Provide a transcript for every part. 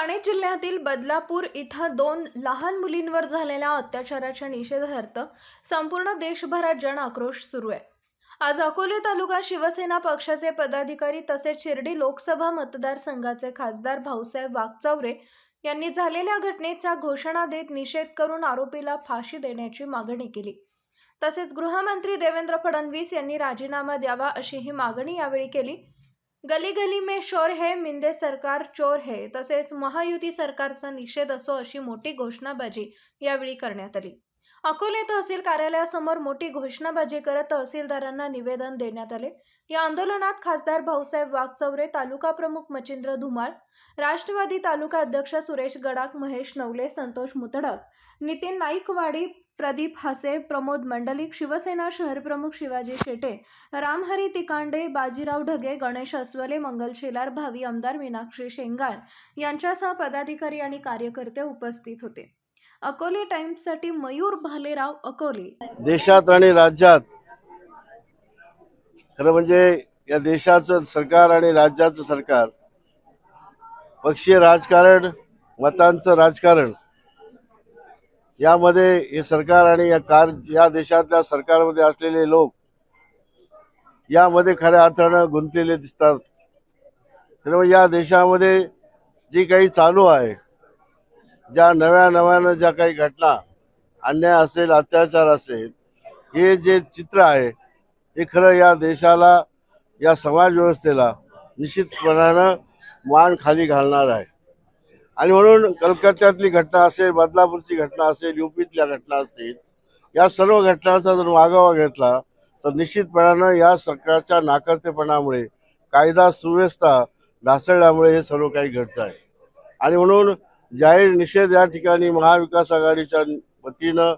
ठाणे जिल्ह्यातील बदलापूर इथं दोन लहान मुलींवर झालेल्या अत्याचाराच्या निषेधार्थ संपूर्ण देशभरात जन आक्रोश सुरू आहे. आज अकोले तालुका शिवसेना पक्षाचे पदाधिकारी तसेच शिर्डी लोकसभा मतदारसंघाचे खासदार भाऊसाहेब वागचौरे यांनी झालेल्या घटनेचा घोषणा देत निषेध करून आरोपीला फाशी देण्याची मागणी केली. तसेच गृहमंत्री देवेंद्र फडणवीस यांनी राजीनामा द्यावा अशी ही मागणी यावेळी केली. गली गली में शोर है मिंदे सरकार चोर है तसेच महायुती सरकारचा निषेध असो अशी मोठी घोषणाबाजी यावेळी करण्यात आली. अकोले तहसील कार्यालयासमोर मोठी घोषणाबाजी करत तहसीलदारांना निवेदन देण्यात आले. या आंदोलनात खासदार भाऊसाहेब वाघचौरे तालुका प्रमुख मचिंद्र धुमाळ राष्ट्रवादी तालुका अध्यक्ष सुरेश गडाख महेश नवले संतोष मुतडक नितीन नाईकवाडी प्रदीप हासे प्रमोद मंडलिक शिवसेना शहरप्रमुख शिवाजी शेटे रामहरी तिकांडे बाजीराव ढगे गणेश अस्वले मंगल शेलार भावी आमदार मीनाक्षी शेंगाळ यांच्यासह पदाधिकारी आणि कार्यकर्ते उपस्थित होते. अकोले टाइम्ससाठी मयूर भालेराव अकोले. देशात आणि राज्यात खरं म्हणजे या देशाचं सरकार आणि राज्याचं सरकार पक्षीय राजकारण मतांचं राजकारण यामध्ये हे सरकार आणि या कार या देशातल्या सरकारमध्ये असलेले लोक यामध्ये खऱ्या अर्थानं गुंतलेले दिसतात. त्यामुळे म्हणजे या देशामध्ये जी काही चालू आहे ज्या नव्या नव्यानं ज्या काही घटना अन्याय असेल अत्याचार असेल हे जे चित्र आहे हे खरं या देशाला या समाजव्यवस्थेला निश्चितपणानं मान खाली घालणार आहे. आणि म्हणून कलकत्त्यातली घटना असेल बदलापूरची घटना असेल युपीतल्या घटना असतील या सर्व घटनांचा जर मागोवा घेतला तर निश्चितपणानं या सरकारच्या नाकर्तेपणामुळे कायदा सुव्यवस्था ढासळल्यामुळे हे सर्व काही घडतं आहे. आणि म्हणून जाहीर निषेध या ठिकाणी महाविकास आघाडीच्या वतीनं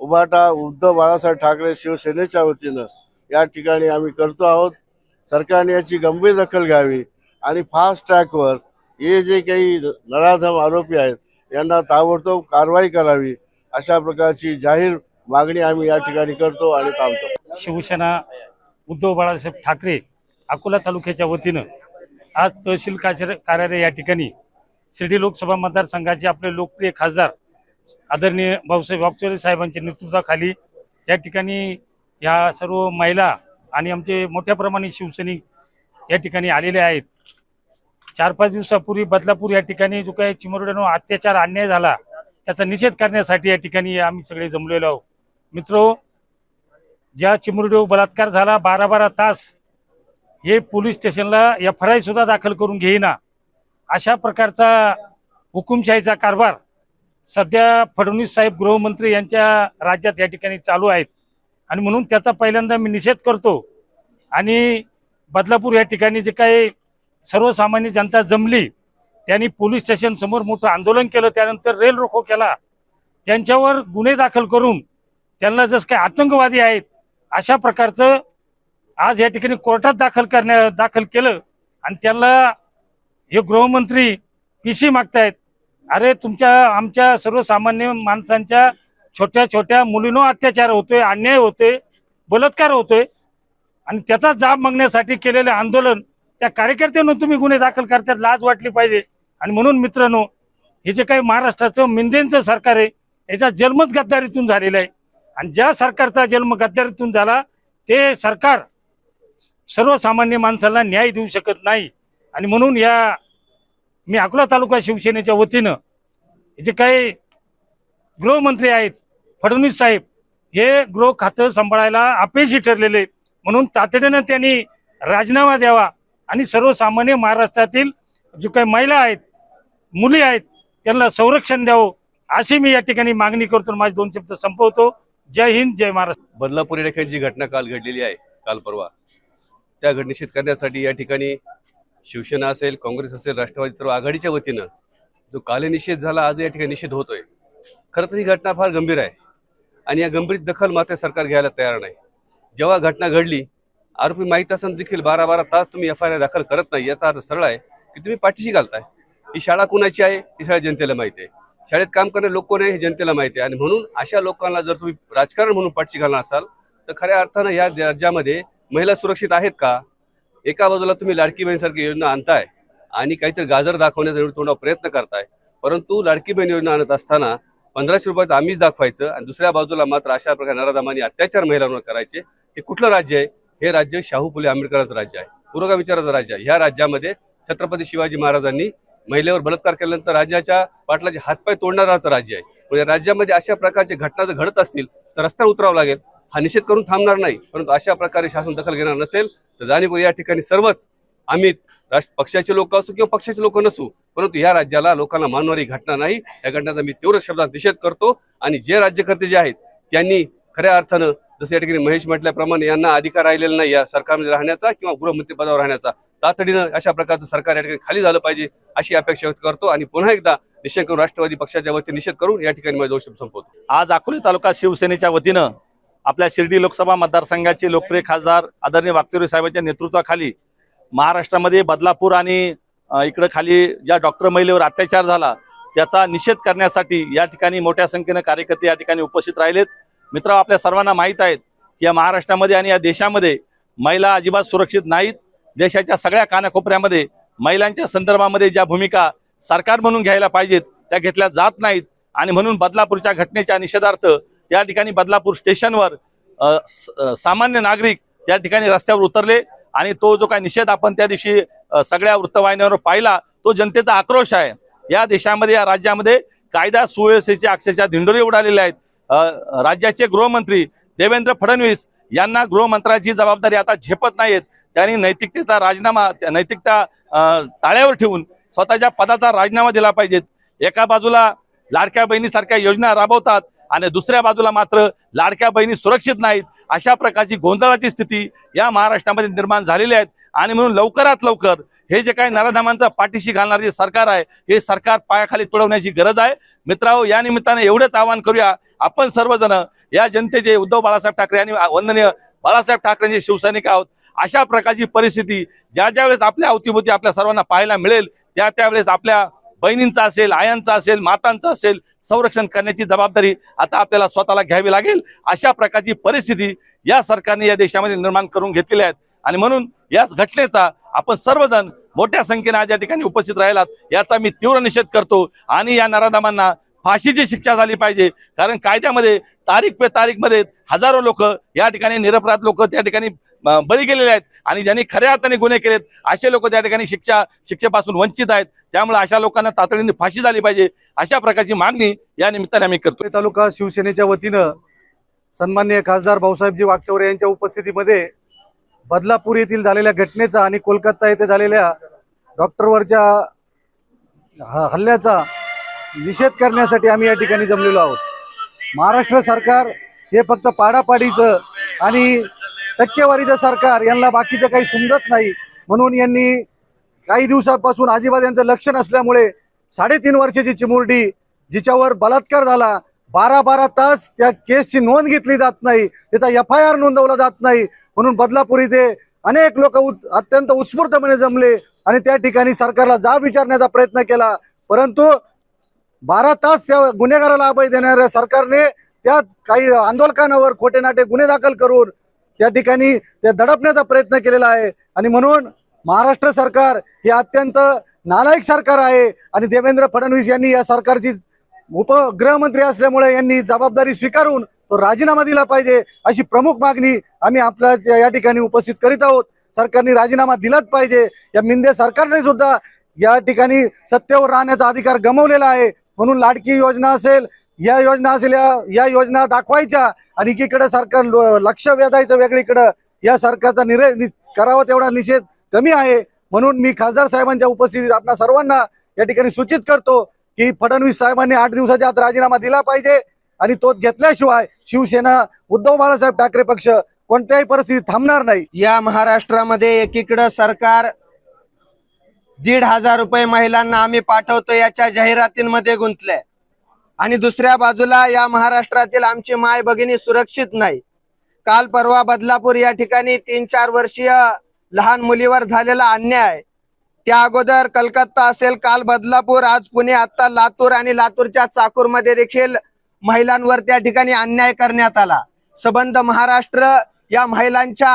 उभाटा उद्धव बाळासाहेब ठाकरे शिवसेनेच्या वतीनं या ठिकाणी आम्ही करतो आहोत. सरकारने याची गंभीर दखल घ्यावी आणि फास्ट ट्रॅकवर हे जे काही नराधम आरोपी आहेत यांना ताबडतोब कारवाई करावी अशा प्रकारची जाहीर मागणी आम्ही या ठिकाणी करतो आणि थांबतो. शिवसेना उद्धव बाळासाहेब ठाकरे अकोला तालुक्याच्या वतीनं आज तहसील कार्य- कार्यालय या ठिकाणी शिर्डी लोकसभा मतदारसंघाचे आपले लोकप्रिय खासदार आदरणीय भाऊसाहेब वागचोरे साहेबांच्या नेतृत्वाखाली या ठिकाणी या सर्व महिला आणि आमचे मोठ्या प्रमाणे शिवसैनिक या ठिकाणी आलेले आहेत. चार पाच दिवसापूर्वी बदलापूर या ठिकाणी जो काही चिमुरड्यानो अत्याचार अन्याय झाला त्याचा निषेध करण्यासाठी या ठिकाणी आम्ही सगळे जमलेलो आहोत. मित्रो ज्या चिमुरडीवर बलात्कार झाला बारा बारा तास हे पोलीस स्टेशनला एफ आय सुद्धा दाखल करून घेईना. अशा प्रकारचा हुकुमशाहीचा कारभार सध्या फडणवीस साहेब गृहमंत्री यांच्या राज्यात या ठिकाणी चालू आहेत. आणि म्हणून त्याचा पहिल्यांदा मी निषेध करतो. आणि बदलापूर या ठिकाणी जे काही सर्वसामान्य जनता जमली. त्यांनी पोलीस स्टेशन समोर मोठं आंदोलन केलं. त्यानंतर रेल रोको केला. त्यांच्यावर गुन्हे दाखल करून त्यांना जसं काही आतंकवादी आहेत अशा प्रकारचं आज या ठिकाणी कोर्टात दाखल करण्या दाखल केलं. आणि त्यांना हे गृहमंत्री पी सी मागतायत. अरे तुमच्या आमच्या सर्वसामान्य माणसांच्या छोट्या छोट्या मुलींवर अत्याचार होतोय अन्याय होतोय बलात्कार होतोय. आणि त्याचा जाब मागण्यासाठी केलेलं आंदोलन त्या कार्यकर्त्यांना तुम्ही गुन्हे दाखल करतात लाज वाटली पाहिजे. आणि म्हणून मित्रांनो हे जे काही महाराष्ट्राचं मिंदेंचं सरकार आहे याचा जन्मच गद्दारीतून झालेला आहे. आणि ज्या सरकारचा जन्म गद्दारीतून झाला ते सरकार सर्वसामान्य माणसाला न्याय देऊ शकत नाही. आणि म्हणून या मी अकोला तालुका शिवसेनेच्या वतीनं जे काही गृहमंत्री आहेत फडणवीस साहेब हे गृह खातं सांभाळायला अपयशी ठरलेले म्हणून तातडीनं त्यांनी राजीनामा द्यावा. आणि सर्वसामान्य महाराष्ट्रातील जो काही महिला आहेत मुली आहेत त्यांना संरक्षण द्यावं अशी मी या ठिकाणी मागणी करतो आणि माझे दोन शब्द संपवतो. जय हिंद जय महाराष्ट्र. बदलापूर या ठिकाणी जी घटना काल घडलेली आहे काल परवा त्या घटनिषेध करण्यासाठी या ठिकाणी शिवसेना असेल काँग्रेस असेल राष्ट्रवादी सर्व आघाडीच्या वतीनं जो कालनिषेध झाला आज या ठिकाणी निषेध होतोय. खरं तर ही घटना फार गंभीर आहे. आणि या गंभीर दखल मात्र सरकार घ्यायला तयार नाही. जेव्हा घटना घडली आरोपी माहीत असून देखील बारा बारा तास तुम्ही एफ आय आर दाखल करत नाही याचा अर्थ सरळ आहे की तुम्ही पाठीशी घालताय. ही शाळा कुणाची आहे? ही शाळा जनतेला माहिती आहे. शाळेत काम करणारे लोक कोण आहे? हे जनतेला माहिती आहे. आणि म्हणून अशा लोकांना जर तुम्ही राजकारण म्हणून पाठशी घालणार असाल तर खऱ्या अर्थानं या राज्यामध्ये महिला सुरक्षित आहेत का? एका बाजूला तुम्ही लाडकी बहीणसारखी योजना आणताय आणि काहीतरी गाजर दाखवण्याचा एवढं तोंडावर प्रयत्न करताय. परंतु लाडकी बहीण योजना आणत असताना पंधराशे रुपयाचं आम्हीच दाखवायचं आणि दुसऱ्या बाजूला मात्र अशा प्रकारे नराधामाने अत्याचार महिलांवर करायचे. हे कुठलं राज्य आहे? हे राज्य शाहू फुले आंबेडकरांचं राज्य आहे. पुरोगा विचाराचं राज्य आहे. ह्या राज्यामध्ये छत्रपती शिवाजी महाराजांनी महिलेवर बलात्कार केल्यानंतर राज्याच्या पाटलाचे हातपाय तोडणाराचं राज्य आहे. म्हणजे राज्यामध्ये अशा प्रकारचे घटना जर घडत असतील तर रस्त्यावर उतरावं लागेल. हा निषेध करून थांबणार नाही. परंतु अशा प्रकारे शासन दखल घेणार नसेल तर जाणीवपूर्वक या ठिकाणी सर्वच आम्ही राष्ट्र पक्षाचे लोक असू किंवा पक्षाचे लोक नसू परंतु या राज्याला लोकांना मानणारी घटना नाही. या घटनेचा मी तीव्र शब्दात निषेध करतो. आणि जे राज्यकर्ते जे आहेत त्यांनी खऱ्या अर्थानं जसं या ठिकाणी महेश म्हटल्याप्रमाणे यांना अधिकार राहिलेला नाही या सरकारमध्ये राहण्याचा किंवा गृहमंत्री पदावर राहण्याचा. तातडीनं अशा प्रकारचं सरकार या ठिकाणी खाली झालं पाहिजे अशी अपेक्षा व्यक्त करतो आणि पुन्हा एकदा निषेध करून राष्ट्रवादी पक्षाच्या वतीने निषेध करून या ठिकाणी माझा दोष संपवतो. आज अकोले तालुका शिवसेनेच्या वतीनं आपल्या शिर्डी लोकसभा मतदारसंघाचे लोकप्रिय खासदार आदरणीय वागचौरे साहेबांच्या नेतृत्वाखाली महाराष्ट्रामध्ये बदलापूर आणि इकडं खाली ज्या डॉक्टर महिलेवर अत्याचार झाला त्याचा निषेध करण्यासाठी या ठिकाणी मोठ्या संख्येनं कार्यकर्ते या ठिकाणी उपस्थित राहिलेत. मित्र आपल्या सर्वांना माहीत आहेत की या महाराष्ट्रामध्ये आणि या देशामध्ये महिला अजिबात सुरक्षित नाहीत. देशाच्या सगळ्या कानाकोपऱ्यामध्ये महिलांच्या संदर्भामध्ये ज्या भूमिका सरकार म्हणून घ्यायला पाहिजेत त्या घेतल्या जात नाहीत. आणि म्हणून बदलापूरच्या घटनेच्या निषेधार्थ त्या ठिकाणी बदलापूर स्टेशनवर सामान्य नागरिक त्या ठिकाणी रस्त्यावर उतरले आणि तो जो काही निषेध आपण त्या दिवशी सगळ्या वृत्तवाहिन्यांवर पाहिला तो जनतेचा आक्रोश आहे. या देशामध्ये या राज्यामध्ये कायदा सुव्यवस्थेचे अक्षरशः धिंडोरे उडालेले आहेत. राज्याचे गृहमंत्री देवेंद्र फडणवीस यांना गृहमंत्र्याची जबाबदारी आता झेपत नाहीत. त्यांनी नैतिकतेचा राजीनामा त्या नैतिकता ताळ्यावर ठेवून स्वतःच्या पदाचा राजीनामा दिला पाहिजेत. एका बाजूला लाडक्या बहिणीसारख्या योजना राबवतात आणि दुसऱ्या बाजूला मात्र लाडक्या बहिणी सुरक्षित नाहीत. अशा प्रकारची गोंधळाची स्थिती या महाराष्ट्रामध्ये निर्माण झालेली आहेत आणि म्हणून लवकरात लवकर हे जे काही नराधामांचा पाठीशी घालणारे जे सरकार आहे हे सरकार पायाखाली तुडवण्याची गरज आहे. मित्रांनो या निमित्ताने एवढंच आवाहन करूया. आपण सर्वजण या जनतेचे उद्धव बाळासाहेब ठाकरे आणि वंदनीय बाळासाहेब ठाकरेंचे शिवसैनिक आहोत अशा प्रकारची परिस्थिती ज्या ज्यावेळेस आपल्या अवतीभोवती आपल्या सर्वांना पाहायला मिळेल त्या त्यावेळेस आपल्या बहिणींचा असेल आयांचा असेल मातांचा असेल संरक्षण करण्याची जबाबदारी आता आपल्याला स्वतःला घ्यावी लागेल. अशा प्रकारची परिस्थिती या सरकारने या देशामध्ये निर्माण करून घेतलेली आहेत. आणि म्हणून याच घटनेचा आपण सर्वजण मोठ्या संख्येने आज या ठिकाणी उपस्थित राहिलात याचा मी तीव्र निषेध करतो. आणि या नराधामांना फाशीची शिक्षा झाली पाहिजे. कारण कायद्यामध्ये तारीख पे तारीखमध्ये हजारो लोक या ठिकाणी निरपराध लोक त्या ठिकाणी बळी गेलेले आहेत. आणि ज्यांनी खऱ्या अर्थाने गुन्हे केलेत असे लोक त्या ठिकाणी शिक्षा शिक्षेपासून वंचित आहेत. त्यामुळे अशा लोकांना तातडीने फाशी झाली पाहिजे. अशा प्रकारची मागणी या निमित्ताने आम्ही करतो तालुका शिवसेनेच्या वतीनं सन्माननीय खासदार भाऊसाहेबजी वागचौरे यांच्या उपस्थितीमध्ये बदलापूर येथील झालेल्या घटनेचा आणि कोलकाता येथे झालेल्या डॉक्टरवरच्या ह- हल्ल्याचा निषेध करण्यासाठी आम्ही या ठिकाणी जमलेलो आहोत. महाराष्ट्र सरकार हे फक्त पाडापाडीचं आणि टक्केवारीचं सरकार यांना बाकीचं काही समजत नाही. म्हणून यांनी काही दिवसापासून अजिबात यांचं लक्ष नसल्यामुळे साडेतीन वर्षाची चिमुरडी जिच्यावर बलात्कार झाला बारा बारा तास त्या केसची नोंद घेतली जात नाही त्याचा एफ आय आर नोंदवला जात नाही. म्हणून बदलापूर इथे अनेक लोक अत्यंत उत्स्फूर्तपणे जमले आणि त्या ठिकाणी सरकारला जाब विचारण्याचा प्रयत्न केला. परंतु बारा तास त्या गुन्हेगाराला अभय देणाऱ्या सरकारने त्या काही आंदोलकांवर खोटे नाटे गुन्हे दाखल करून त्या ठिकाणी ते दडपण्याचा प्रयत्न केलेला आहे. आणि म्हणून महाराष्ट्र सरकार हे अत्यंत नालायक सरकार आहे. आणि देवेंद्र फडणवीस यांनी या सरकारची उपगृहमंत्री असल्यामुळे यांनी जबाबदारी स्वीकारून तो राजीनामा दिला पाहिजे अशी प्रमुख मागणी आम्ही आपल्या त्या- या ठिकाणी उपस्थित करीत आहोत. सरकारने राजीनामा दिलाच पाहिजे. या मिंदे सरकारने सुद्धा या ठिकाणी सत्तेवर राहण्याचा अधिकार गमावलेला आहे. म्हणून लाडकी योजना असेल या योजना असेल या या योजना दाखवायच्या आणि एकीकडे सरकार लक्ष वेधायचं वेगळीकडं या सरकारचा निरे करावा तेवढा निषेध कमी आहे. म्हणून मी खासदार साहेबांच्या उपस्थितीत आपल्या सर्वांना या ठिकाणी सूचित करतो की फडणवीस साहेबांनी आठ दिवसाच्या आत राजीनामा दिला पाहिजे आणि तो घेतल्याशिवाय शिवसेना उद्धव बाळासाहेब ठाकरे पक्ष कोणत्याही परिस्थितीत थांबणार नाही. या महाराष्ट्रामध्ये एकीकडं सरकार दीड हजार रुपये महिलांना आम्ही पाठवतो याच्या जाहिरातींमध्ये गुंतले. आणि दुसऱ्या बाजूला या महाराष्ट्रातील आमची माय भगिनी सुरक्षित नाही. काल परवा बदलापूर या ठिकाणी तीन चार वर्षीय लहान मुलीवर झालेला अन्याय. त्या अगोदर कलकत्ता असेल काल बदलापूर आज पुणे आता लातूर आणि लातूरच्या चाकूरमध्ये देखील महिलांवर त्या ठिकाणी अन्याय करण्यात आला. सबंध महाराष्ट्र या महिलांच्या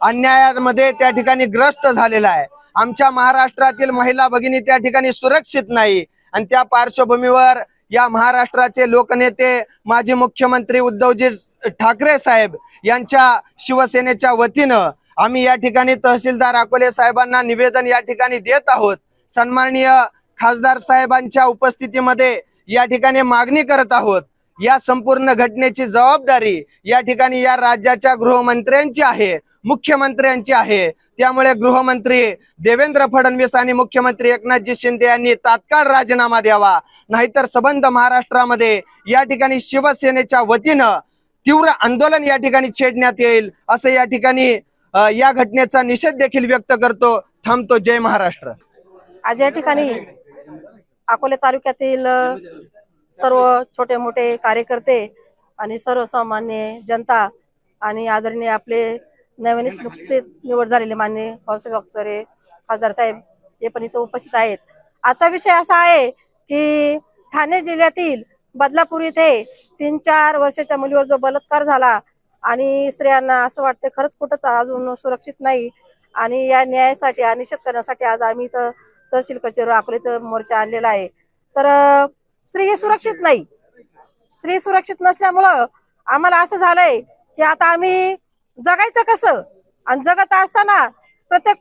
अन्यायामध्ये त्या ठिकाणी ग्रस्त झालेला आहे. आमच्या महाराष्ट्रातील महिला भगिनी त्या ठिकाणी सुरक्षित नाही. आणि त्या पार्श्वभूमीवर या महाराष्ट्राचे लोकनेते माजी मुख्यमंत्री उद्धवजी ठाकरे साहेब यांच्या शिवसेनेच्या वतीनं आम्ही या ठिकाणी तहसीलदार अकोले साहेबांना निवेदन या ठिकाणी देत आहोत. सन्माननीय खासदार साहेबांच्या उपस्थितीमध्ये या ठिकाणी मागणी करत आहोत. या संपूर्ण घटनेची जबाबदारी या ठिकाणी या राज्याच्या गृहमंत्र्यांची आहे. मुख्यमंत्र्यांची आहे. त्यामुळे गृहमंत्री देवेंद्र फडणवीस आणि मुख्यमंत्री एकनाथजी शिंदे यांनी तात्काळ राजीनामा द्यावा. नाहीतर सबंध महाराष्ट्रामध्ये या ठिकाणी शिवसेनेच्या वतीनं तीव्र आंदोलन या ठिकाणी छेडण्यात येईल असं या ठिकाणी या घटनेचा निषेध देखील व्यक्त करतो. थांबतो. जय महाराष्ट्र. आज या ठिकाणी अकोले तालुक्यातील सर्व छोटे मोठे कार्यकर्ते आणि सर्वसामान्य जनता आणि आदरणीय आपले नवीनच नुकतेच निवड झालेले मान्य पावसाहेब अक्षरे खासदार साहेब हे पण इथं उपस्थित आहेत. आजचा विषय असा आहे की ठाणे जिल्ह्यातील बदलापूर इथे तीन चार वर्षाच्या मुलीवर जो बलात्कार झाला आणि स्त्रियांना असं वाटतं खरंच कुठंच अजून सुरक्षित नाही आणि या न्यायासाठी आणि शेतकऱ्यांसाठी आज आम्ही इथं तहसील कचेरी अकोलेत मोर्चा आणलेला आहे. तर स्त्री ही सुरक्षित नाही. स्त्री सुरक्षित नसल्यामुळं आम्हाला असं झालंय की आता आम्ही जगायचं कसं? आणि जगत असताना प्रत्येक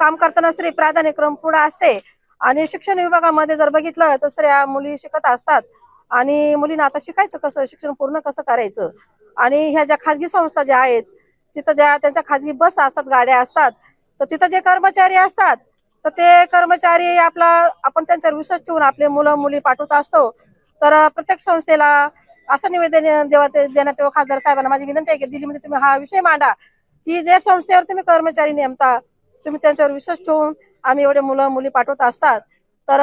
काम करताना स्त्री प्राधान्यक्रम पुढे असते. आणि शिक्षण विभागामध्ये जर बघितलं तर स्त्रिया मुली शिकत असतात. आणि मुलींना आता शिकायचं कसं? शिक्षण पूर्ण कसं करायचं? आणि ह्या ज्या खाजगी संस्था ज्या आहेत तिथं ज्या त्यांच्या खाजगी बस असतात गाड्या असतात तर तिथं जे कर्मचारी असतात तर ते कर्मचारी आपला आपण त्यांच्यावर विश्वास ठेवून आपले मुलं मुली पाठवत असतो. तर प्रत्येक संस्थेला असं निवेदन देवा देण्यात येऊ खासदार साहेबांना माझी विनंती आहे की दिल्लीमध्ये तुम्ही हा विषय मांडा. की जे संस्थेवर तुम्ही कर्मचारी नेमता तुम्ही त्यांच्यावर विश्वास ठेवून आम्ही एवढे मुलं मुली पाठवत असतात. तर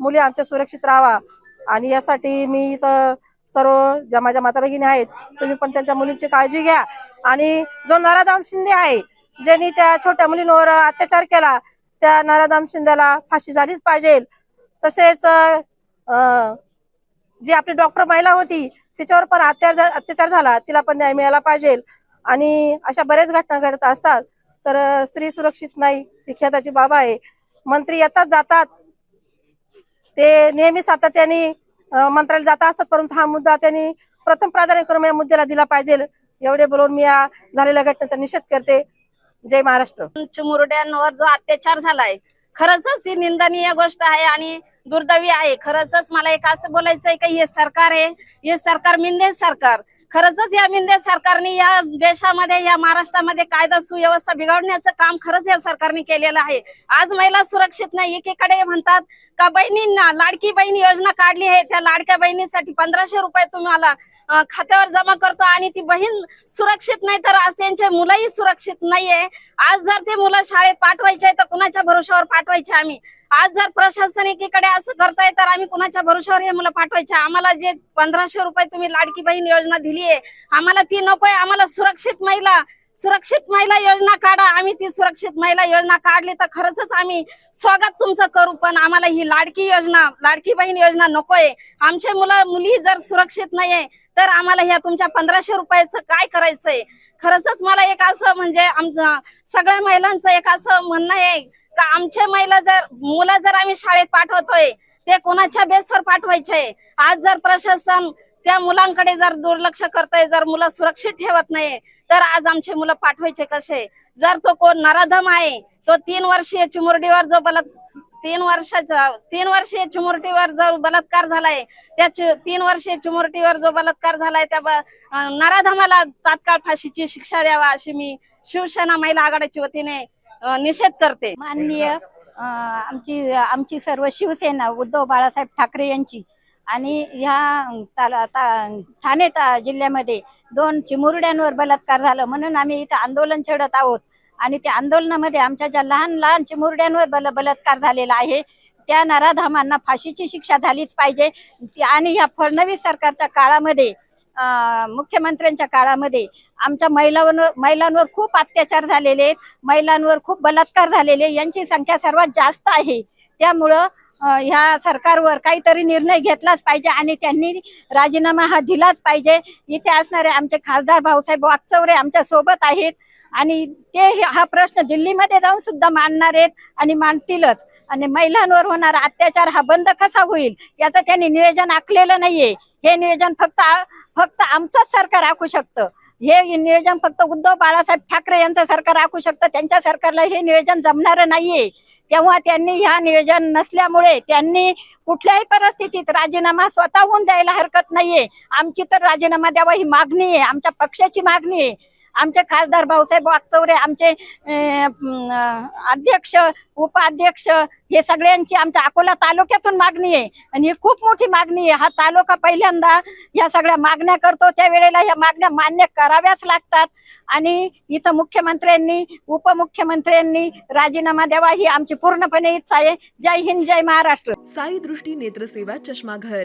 मुली आमच्या सुरक्षित राहावा आणि यासाठी मी इथं सर्व ज्या माझ्या माता भगिनी आहेत तुम्ही पण त्यांच्या मुलींची काळजी घ्या. आणि जो नारादाम शिंदे आहे ज्यांनी त्या छोट्या मुलींवर अत्याचार केला त्या नराधाम शिंदेला फाशी झालीच पाहिजे. तसेच जी आपली डॉक्टर महिला होती तिच्यावर पण अत्याचार अत्याचार झाला. तिला पण न्याय मिळाला पाहिजे. आणि अशा बऱ्याच घटना घडत असतात. तर स्त्री सुरक्षित नाही ही खेदाची बाब आहे. मंत्री येतात जातात. ते नेहमी सातत्याने मंत्रालय जात असतात परंतु हा मुद्दा त्यांनी प्रथम प्राधान्यक्रम या मुद्द्याला दिला पाहिजे. एवढे बोलून मी या झालेल्या घटनेचा निषेध करते. जय महाराष्ट्र. चिमुरड्यांवर जो अत्याचार झालाय खरंच ती निंदनीय गोष्ट आहे. आणि दुर्दैवी आहे. खरंच मला एक असं बोलायचंय का हे सरकार आहे. हे सरकार मिंदे सरकार. खरंच या मिंदे सरकारने या देशामध्ये या महाराष्ट्रामध्ये कायदा सुव्यवस्था बिघडण्याचं काम खरंच या सरकारने केलेलं आहे. आज महिला सुरक्षित नाही एकीकडे म्हणतात का बहिणींना लाडकी बहीण योजना काढली आहे त्या लाडक्या बहिणीसाठी पंधराशे रुपये तुम्हाला खात्यावर जमा करतो आणि ती बहीण सुरक्षित नाही तर आज त्यांचे मुलंही सुरक्षित नाहीये. आज जर ते मुलं शाळेत पाठवायचे तर कुणाच्या भरोशावर पाठवायचे आम्ही? आज जर प्रशासन एकीकडे असं करताय तर आम्ही कुणाच्या भरोशावर हे मुलं पाठवायचे? आम्हाला जे पंधराशे रुपये तुम्ही लाडकी बहीण योजना दिली नाहीये. आम्हाला ती नकोय. आम्हाला सुरक्षित महिला सुरक्षित महिला योजना काढा. आम्ही ती सुरक्षित महिला योजना काढली तर खरंच आम्ही स्वागत तुमचं करू पण आम्हाला ही लाडकी योजना लाडकी बहीण योजना नकोय. आमचे मुलं मुली जर सुरक्षित नाहीये तर आम्हाला ह्या तुमच्या पंधराशे रुपयाचं काय करायचंय? खरंच मला एक असं म्हणजे आमचं सगळ्या महिलांचं एक असं म्हणणं आहे का आमचे महिला जर मुलं जर आम्ही शाळेत पाठवतोय ते कोणाच्या बेसवर पाठवायचे? आज जर प्रशासन त्या मुलांकडे जर दुर्लक्ष करताय जर मुलं सुरक्षित ठेवत नाही तर आज आमचे मुलं पाठवायचे कसे? जर तो कोण नराधम आहे तो तीन वर्षीय चिमुरडीवर जो बलात् तीन वर्षाचा तीन वर्षीय चिमुरटीवर जो बलात्कार झालाय त्या तीन वर्षीय चिमुरटीवर जो बलात्कार झालाय त्या ब- नराधमाला तात्काळ फाशीची शिक्षा द्यावा अशी मी शिवसेना महिला आघाडीच्या वतीने निषेध करते. माननीय आमची आमची सर्व शिवसेना उद्धव बाळासाहेब ठाकरे यांची आणि ह्या ताला ता- ठाणे ता- जिल्ह्यामध्ये दोन चिमुरड्यांवर बलात्कार झालं. म्हणून आम्ही इथं आंदोलन छेडत आहोत. आणि त्या आंदोलनामध्ये आमच्या ज्या लहान लहान चिमुरड्यांवर बल बलात्कार झालेला आहे त्या नराधामांना फाशीची शिक्षा झालीच पाहिजे. आणि ह्या फडणवीस सरकारच्या काळामध्ये मुख्यमंत्र्यांच्या काळामध्ये आमच्या महिलांवर महिलांवर खूप अत्याचार झालेले आहेत. महिलांवर खूप बलात्कार झालेले यांची संख्या सर्वात जास्त आहे. त्यामुळं ह्या सरकारवर काहीतरी निर्णय घेतलाच पाहिजे आणि त्यांनी राजीनामा हा दिलाच पाहिजे. इथे असणारे आमचे खासदार भाऊसाहेब वागचौरे आमच्यासोबत आहेत आणि ते हा प्रश्न दिल्लीमध्ये जाऊन सुद्धा मांडणार आहेत आणि मांडतीलच. आणि महिलांवर होणारा अत्याचार हा बंद कसा होईल याचं त्यांनी नियोजन आखलेलं नाहीये. हे नियोजन फक्त फक्त आमचंच सरकार आखू शकतं. हे नियोजन फक्त उद्धव बाळासाहेब ठाकरे यांचं सरकार आखू शकतं. त्यांच्या सरकारला हे नियोजन जमणार नाहीये. तेव्हा त्यांनी ह्या नियोजन नसल्यामुळे त्यांनी कुठल्याही परिस्थितीत राजीनामा स्वतःहून द्यायला हरकत नाहीये. आमची तर राजीनामा द्यावा ही मागणी आहे. आमच्या पक्षाची मागणी आहे. आमचे खासदार भाऊसाहेब वागचौरे आमचे अध्यक्ष उपाध्यक्ष हे सगळ्यांची आमच्या अकोला तालुक्यातून मागणी आहे. आणि ही खूप मोठी मागणी आहे. हा तालुका पहिल्यांदा या सगळ्या मागण्या करतो. त्यावेळेला ह्या मागण्या मान्य कराव्याच लागतात. आणि इथं मुख्यमंत्र्यांनी उपमुख्यमंत्र्यांनी राजीनामा द्यावा ही आमची पूर्णपणे इच्छा आहे. जय हिंद जय महाराष्ट्र. साई दृष्टी नेत्रसेवा चष्माघर.